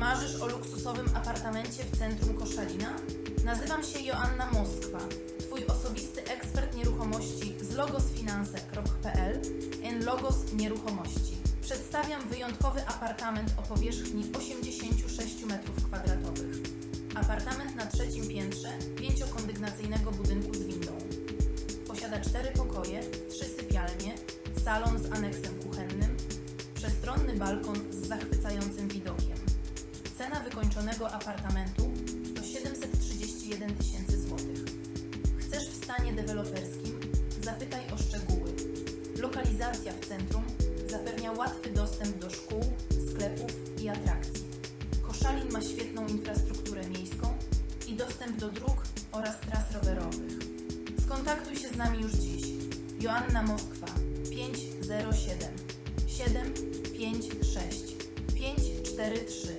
Marzysz o luksusowym apartamencie w centrum Koszalina? Nazywam się Joanna Moskwa, Twój osobisty ekspert nieruchomości z logosfinanse.pl and Logos Nieruchomości. Przedstawiam wyjątkowy apartament o powierzchni 86 m2. Apartament na trzecim piętrze pięciokondygnacyjnego budynku z windą. Posiada cztery pokoje, trzy sypialnie, salon z aneksem kuchennym, przestronny balkon z zachwycającym. Cena wykończonego apartamentu to 731 tysięcy złotych. Chcesz w stanie deweloperskim? Zapytaj o szczegóły. Lokalizacja w centrum zapewnia łatwy dostęp do szkół, sklepów i atrakcji. Koszalin ma świetną infrastrukturę miejską i dostęp do dróg oraz tras rowerowych. Skontaktuj się z nami już dziś. Joanna Moskwa 507 756 543